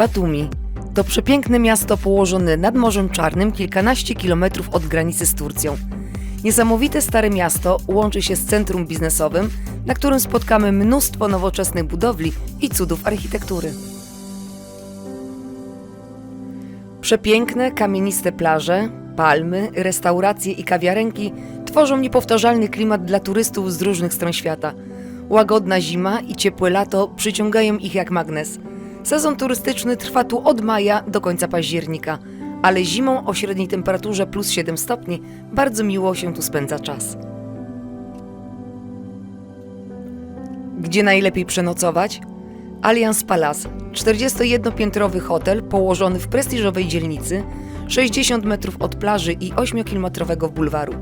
Batumi to przepiękne miasto położone nad Morzem Czarnym, kilkanaście kilometrów od granicy z Turcją. Niesamowite stare miasto łączy się z centrum biznesowym, na którym spotkamy mnóstwo nowoczesnych budowli i cudów architektury. Przepiękne, kamieniste plaże, palmy, restauracje i kawiarenki tworzą niepowtarzalny klimat dla turystów z różnych stron świata. Łagodna zima i ciepłe lato przyciągają ich jak magnes. Sezon turystyczny trwa tu od maja do końca października, ale zimą o średniej temperaturze plus 7 stopni bardzo miło się tu spędza czas. Gdzie najlepiej przenocować? Allianz Palace, 41-piętrowy hotel położony w prestiżowej dzielnicy, 60 metrów od plaży i 8-kilometrowego bulwaru.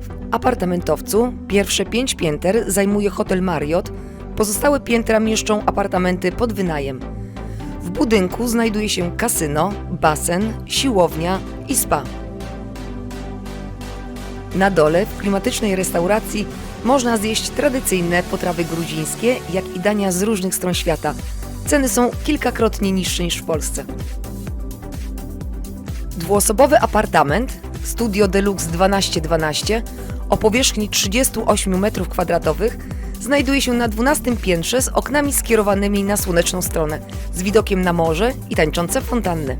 W apartamentowcu pierwsze 5 pięter zajmuje hotel Marriott, pozostałe piętra mieszczą apartamenty pod wynajem. W budynku znajduje się kasyno, basen, siłownia i spa. Na dole, w klimatycznej restauracji, można zjeść tradycyjne potrawy gruzińskie, jak i dania z różnych stron świata. Ceny są kilkakrotnie niższe niż w Polsce. Dwuosobowy apartament Studio Deluxe 1212 o powierzchni 38 m2 znajduje się na 12 piętrze z oknami skierowanymi na słoneczną stronę, z widokiem na morze i tańczące fontanny.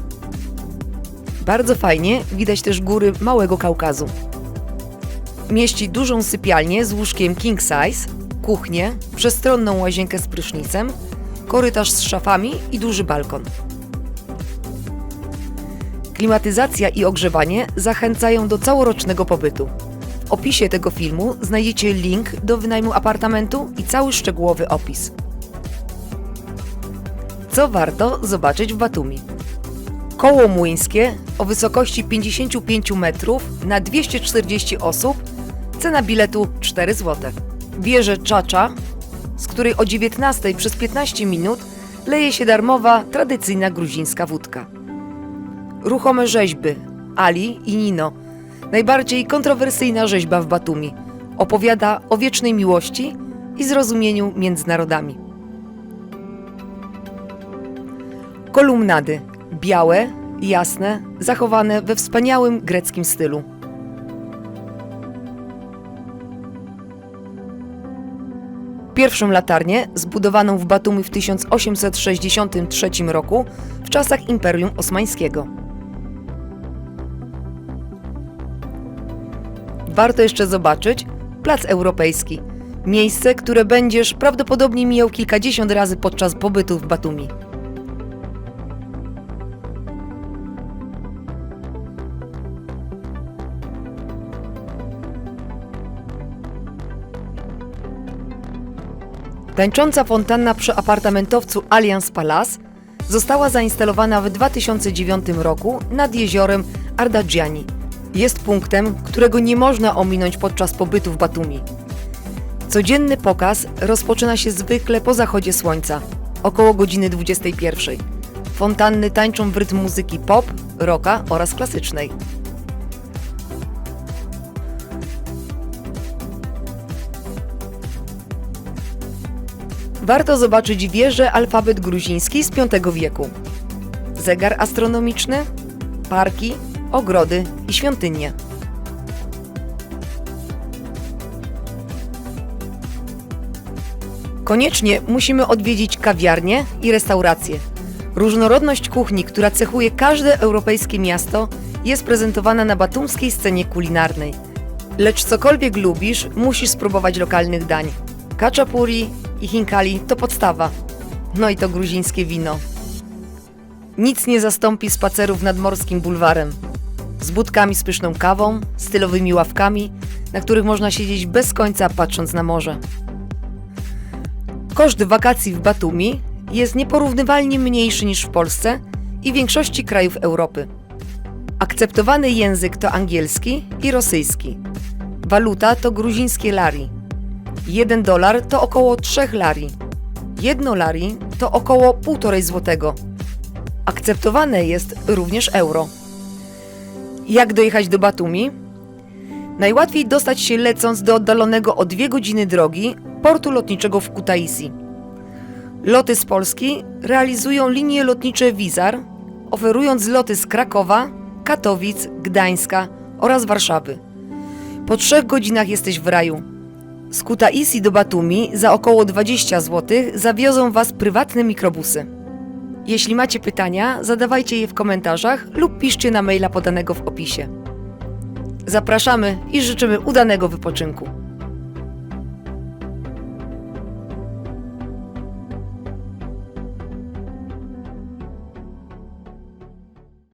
Bardzo fajnie widać też góry Małego Kaukazu. Mieści dużą sypialnię z łóżkiem king size, kuchnię, przestronną łazienkę z prysznicem, korytarz z szafami i duży balkon. Klimatyzacja i ogrzewanie zachęcają do całorocznego pobytu. Opisie tego filmu znajdziecie link do wynajmu apartamentu i cały szczegółowy opis. Co warto zobaczyć w Batumi? Koło młyńskie o wysokości 55 metrów na 240 osób, cena biletu 4 zł. Wieżę Czacza, z której o 19 przez 15 minut leje się darmowa, tradycyjna gruzińska wódka. Ruchome rzeźby Ali i Nino, najbardziej kontrowersyjna rzeźba w Batumi, opowiada o wiecznej miłości i zrozumieniu między narodami. Kolumnady białe, jasne, zachowane we wspaniałym greckim stylu. Pierwszą latarnię, zbudowaną w Batumi w 1863 roku, w czasach Imperium Osmańskiego. Warto jeszcze zobaczyć Plac Europejski, miejsce, które będziesz prawdopodobnie mijał kilkadziesiąt razy podczas pobytu w Batumi. Tańcząca fontanna przy apartamentowcu Allianz Palace została zainstalowana w 2009 roku nad jeziorem Ardagiani. Jest punktem, którego nie można ominąć podczas pobytu w Batumi. Codzienny pokaz rozpoczyna się zwykle po zachodzie słońca, około godziny 21. Fontanny tańczą w rytm muzyki pop, rocka oraz klasycznej. Warto zobaczyć wieżę alfabet gruziński z V wieku. Zegar astronomiczny, parki, ogrody i świątynie. Koniecznie musimy odwiedzić kawiarnie i restauracje. Różnorodność kuchni, która cechuje każde europejskie miasto, jest prezentowana na batumskiej scenie kulinarnej. Lecz cokolwiek lubisz, musisz spróbować lokalnych dań. Kaczapuri i hinkali to podstawa. No i to gruzińskie wino. Nic nie zastąpi spacerów nad morskim bulwarem. Z budkami z pyszną kawą, stylowymi ławkami, na których można siedzieć bez końca patrząc na morze. Koszt wakacji w Batumi jest nieporównywalnie mniejszy niż w Polsce i większości krajów Europy. Akceptowany język to angielski i rosyjski. Waluta to gruzińskie lari. 1 dolar to około 3 lari. 1 lari to około 1,5 złotego. Akceptowane jest również euro. Jak dojechać do Batumi? Najłatwiej dostać się lecąc do oddalonego o dwie godziny drogi portu lotniczego w Kutaisi. Loty z Polski realizują linie lotnicze Wizar, oferując loty z Krakowa, Katowic, Gdańska oraz Warszawy. Po trzech godzinach jesteś w raju. Z Kutaisi do Batumi za około 20 zł zawiozą Was prywatne mikrobusy. Jeśli macie pytania, zadawajcie je w komentarzach lub piszcie na maila podanego w opisie. Zapraszamy i życzymy udanego wypoczynku.